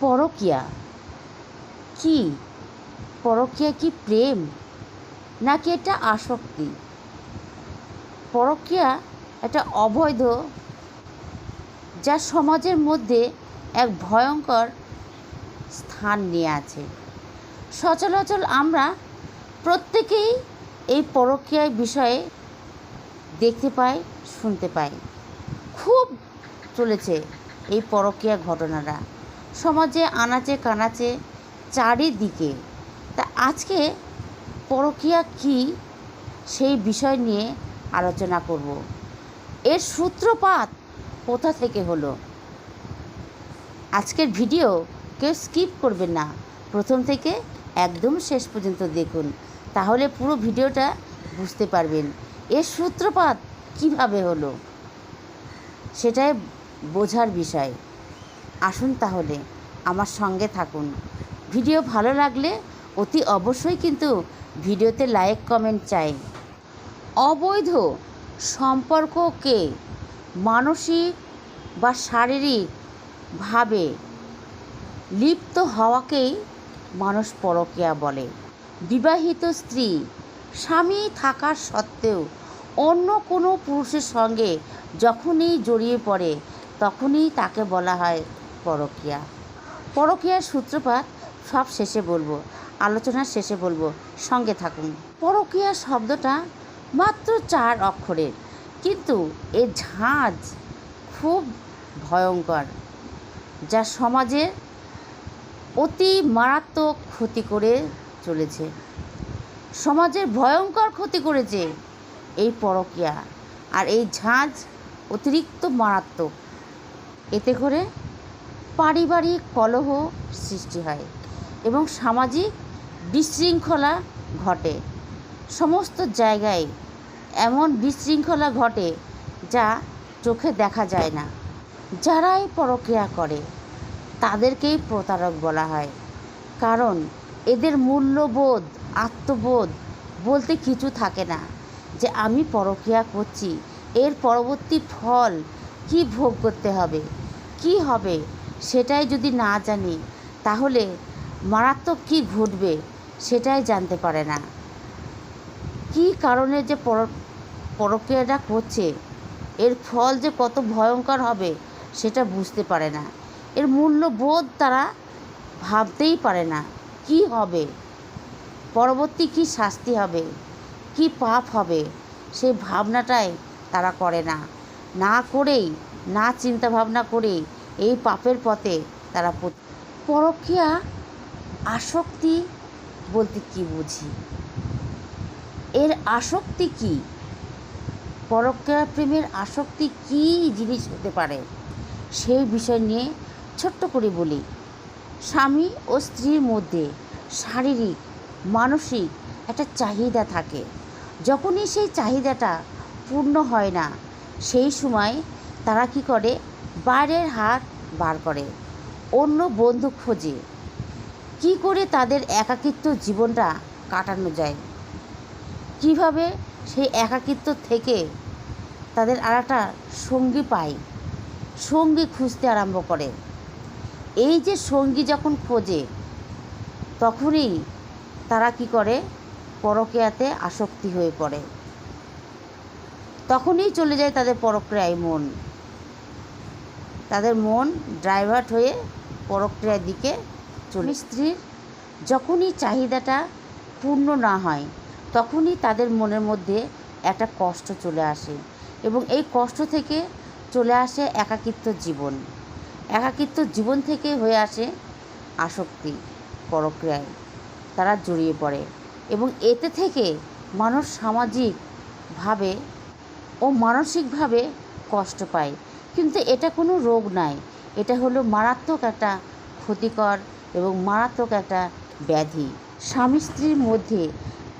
পরকিয়া? কি? পরকিয়া কি প্রেম? নাকি এটা আসক্তি? পরকিয়া একটা অবৈধ যা সমাজের মধ্যে এক ভয়ঙ্কর স্থান নিয়ে আছে। সচরাচর আমরা প্রত্যেকেই এই পরকীয়ার বিষয়ে দেখতে পাই, শুনতে পাই। খুব চলেছে এই পরকীয়া ঘটনাটা। সমাজে, আনাচে, কানাচে, চারিদিকে। তা আজকে পরকীয়া কি সেই বিষয় নিয়ে আলোচনা করব। এর সূত্রপাত কোথা থেকে হলো? আজকের ভিডিও কেউ স্কিপ করবেন না। প্রথম থেকে একদম শেষ পর্যন্ত দেখুন। তাহলে পুরো ভিডিওটা বুঝতে পারবেন এর সূত্রপাত কীভাবে হলো। সেটাই বোঝার বিষয়। আসুন তাহলে, আমার সঙ্গে থাকুন। ভিডিও ভালো লাগলে অতি অবশ্যই কিন্তু ভিডিওতে লাইক, কমেন্ট চাই। অবৈধ সম্পর্ককে মানসিক বা শারীরিকভাবে লিপ্ত হওয়াকেই মানুষ পরকীয়া বলে। বিবাহিত স্ত্রী, স্বামী থাকার সত্ত্বেও অন্য কোনো পুরুষের সঙ্গে যখনই জড়িয়ে পড়ে, তখনই তাকে বলা হয় পরকীয়া। পরকীয়ার সূত্রপাত সব শেষে বলব, আলোচনার শেষে বলব, সঙ্গে থাকুন। পরকীয়া শব্দটা মাত্র চার অক্ষরের, কিন্তু এর ঝাঁজ খুব ভয়ঙ্কর, যা সমাজের অতি মারাত্মক ক্ষতি করে চলেছে। সমাজের ভয়ঙ্কর ক্ষতি করেছে এই পরকীয়া, আর এই ঝাঁজ অতিরিক্ত মারাত্মক। এতে করে পারিবারিক কলহ সৃষ্টি হয় এবং সামাজিক বিশৃঙ্খলা ঘটে। সমস্ত জায়গায় এমন বিশৃঙ্খলা ঘটে যা চোখে দেখা যায় না। যারাই পরক্রিয়া করে, তাদেরকেই প্রতারক বলা হয়। কারণ এদের মূল্যবোধ, আত্মবোধ বলতে কিছু থাকে না যে, আমি পরক্রিয়া করছি, এর পরবর্তী ফল কি ভোগ করতে হবে? কি হবে? সেটাই যদি না জানি, তাহলে মারাত্মক কী ঘটবে সেটাই জানতে পারে না। কি কারণে যে পর, পরক্রিয়াটা করছে, এর ফল যে কত ভয়ঙ্কর হবে সেটা বুঝতে পারে না। এর মূল্যবোধ তারা ভাবতেই পারে না, কি হবে? পরবর্তী কি শাস্তি হবে? কি পাপ হবে? সেই ভাবনাটাই তারা করে না। না করেই, না চিন্তা ভাবনা করেই এই পাপের পথে তারা পরকীয়া, আসক্তি বলতে কি বুঝি? এর আসক্তি কি? পরকীয়া প্রেমের আসক্তি কি জিনিস হতে পারে? সেই বিষয় নিয়ে ছোট্ট করে বলি। স্বামী ও স্ত্রীর মধ্যে শারীরিক, মানসিক একটা চাহিদা থাকে। যখনই সেই চাহিদাটা পূর্ণ হয় না, সেই সময় তারা কি করে? বাইরের হাত বার করে। অন্য বন্ধু খোঁজে। কি করে তাদের একাকিত্ব জীবনটা কাটানো যায়? কীভাবে সেই একাকিত্ব থেকে তাদের আর একটা সঙ্গী পায়? সঙ্গী খুঁজতে আরম্ভ করে। এই যে সঙ্গী যখন খোঁজে, তখনই তারা কি করে? পরকীয়াতে আসক্তি হয়ে পড়ে। তখনই চলে যায় তাদের পরক্রিয়ায় মন। তাদের মন ড্রাইভার্ট হয়ে পরক্রিয়ার দিকে চলে স্ত্রীর যখনই চাহিদাটা পূর্ণ না হয়, তখনই তাদের মনের মধ্যে একটা কষ্ট চলে আসে এবং এই কষ্ট থেকে চলে আসে একাকিত্ব জীবন। একাকিত্ব জীবন থেকে হয়ে আসে আসক্তি, পরক্রিয়ায় তারা জড়িয়ে পড়ে এবং এতে থেকে মানুষ সামাজিকভাবে ও মানসিকভাবে কষ্ট পায়। কিন্তু এটা কোনো রোগ নয় এটা হলো মারাত্মক একটা ক্ষতিকর এবং মারাত্মক একটা ব্যাধি। স্বামী স্ত্রীর মধ্যে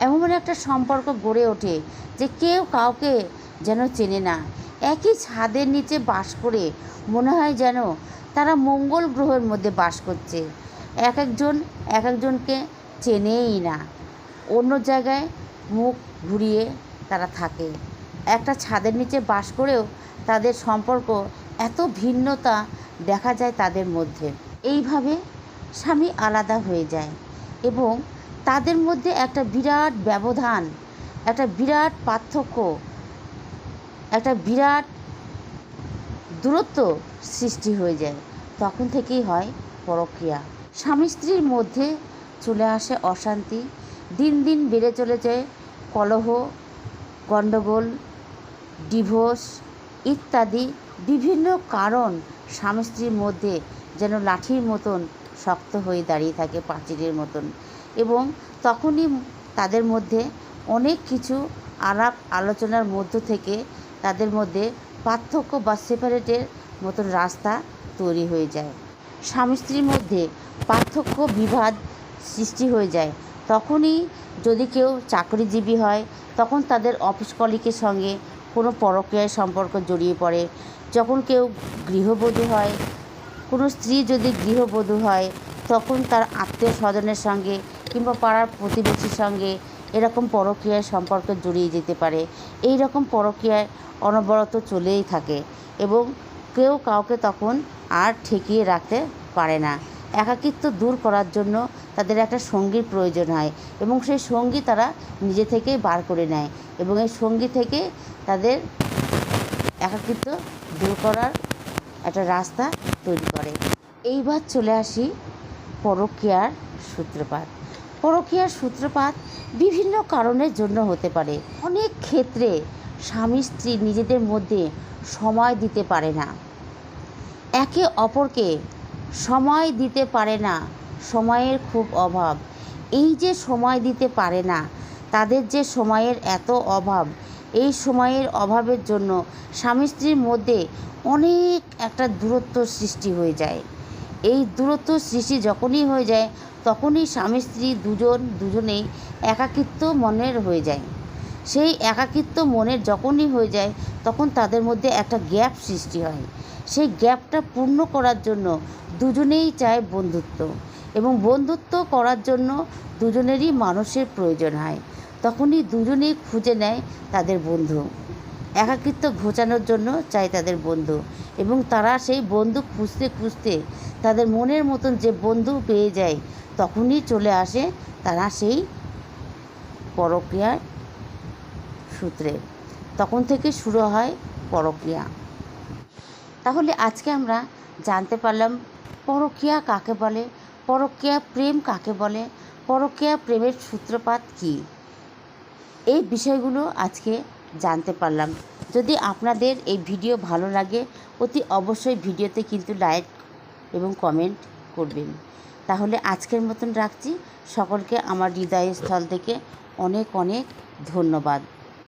এমন একটা সম্পর্ক গড়ে ওঠে যে কেউ কাউকে যেন চেনে না। একই ছাদের নিচে বাস করে মনে হয় যেন তারা মঙ্গল গ্রহের মধ্যে বাস করছে। এক একজন, এক একজনকে চেনেই না। অন্য জায়গায় মুখ ঘুরিয়ে তারা থাকে। একটা ছাদের নিচে বাস করেও তাদের সম্পর্ক এত ভিন্নতা দেখা যায় তাদের মধ্যে। এইভাবে স্বামী আলাদা হয়ে যায় এবং তাদের মধ্যে একটা বিরাট ব্যবধান, একটা বিরাট পার্থক্য, একটা বিরাট দূরত্ব সৃষ্টি হয়ে যায়। তখন থেকেই হয় পরক্রিয়া। স্বামী স্ত্রীর মধ্যে চলে আসে অশান্তি। দিন দিন বেড়ে চলেছে কলহ, গণ্ডগোল, ডিভোর্স ইত্যাদি বিভিন্ন কারণ স্বামী স্ত্রীর মধ্যে যেন লাঠির মতন শক্ত হয়ে দাঁড়িয়ে থাকে প্রাচীরের মতন। এবং তখনই তাদের মধ্যে অনেক কিছু আলাপ আলোচনার মধ্য থেকে তাদের মধ্যে পার্থক্য বা সেপারেটের মতন রাস্তা তৈরি হয়ে যায়। স্বামী স্ত্রীর মধ্যে পার্থক্য বিবাদ সৃষ্টি হয়ে যায়। তখনই যদি কেউ চাকরিজীবী হয়, তখন তাদের অফিস কলিকের সঙ্গে কোনো পরকীয়ার সম্পর্ক জড়িয়ে পড়ে। যখন কেউ গৃহবধূ হয়, কোনো স্ত্রী যদি গৃহবধূ হয়, তখন তার আত্মীয় স্বজনের সঙ্গে কিংবা পাড়ার প্রতিবেশীর সঙ্গে এরকম পরকীয়ার সম্পর্ক জড়িয়ে যেতে পারে। এই রকম পরকীয়ায় অনবরত চলেই থাকে এবং কেউ কাউকে তখন আর ঠেকিয়ে রাখতে পারে না। একাকিত্ব দূর করার জন্য তাদের একটা সঙ্গীর প্রয়োজন হয় এবং সেই সঙ্গী তারা নিজে থেকেই বার করে নেয় এবং এই সঙ্গী থেকে তাদের একাকিত্ব দূর করার একটা রাস্তা তৈরি করে। এইবার চলে আসি পরকীয়ার সূত্রপাত। পরকীয়ার সূত্রপাত বিভিন্ন কারণের জন্য হতে পারে। অনেক ক্ষেত্রে স্বামী স্ত্রী নিজেদের মধ্যে সময় দিতে পারে না। একে অপরকে সময় দিতে পারে না, সময়ের খুব অভাব। এই যে সময় দিতে পারে না, তাদের যে সময়ের এত অভাব, এই সময়ের অভাবের জন্য স্বামী স্ত্রীর মধ্যে অনেক একটা দূরত্ব সৃষ্টি হয়ে যায়। এই দূরত্ব সৃষ্টি যখনই হয়ে যায়, তখনই স্বামী স্ত্রী দুজন দুজনেই একাকিত্ব মনের হয়ে যায়। সেই একাকিত্ব মনের যখনই হয়ে যায়, তখন তাদের মধ্যে একটা গ্যাপ সৃষ্টি হয়। সেই গ্যাপটা পূর্ণ করার জন্য দুজনেই চায় বন্ধুত্ব এবং বন্ধুত্ব করার জন্য দুজনেরই মানুষের প্রয়োজন হয়। তখনই দুজনেই খুঁজে নেয় তাদের বন্ধু। একাকিত্ব ঘোচানোর জন্য চায় তাদের বন্ধু এবং তারা সেই বন্ধু খুঁজতে খুঁজতে তাদের মনের মতন যে বন্ধু পেয়ে যায় তখনই চলে আসে তারা সেই পরক্রিয়ার সূত্রে। তখন থেকে শুরু হয় পরক্রিয়া। তাহলে আজকে আমরা জানতে পারলাম পরকীয়া কাকে বলে? পরকীয়া প্রেম কাকে বলে? পরকীয়া প্রেমের সূত্রপাত কী? এই বিষয়গুলো আজকে জানতে পারলাম। যদি আপনাদের এই ভিডিও ভালো লাগে, অতি অবশ্যই ভিডিওতে কিন্তু লাইক এবং কমেন্ট করবেন। তাহলে আজকের মতন রাখছি। সকলকে আমার হৃদয়স্থল থেকে অনেক অনেক ধন্যবাদ।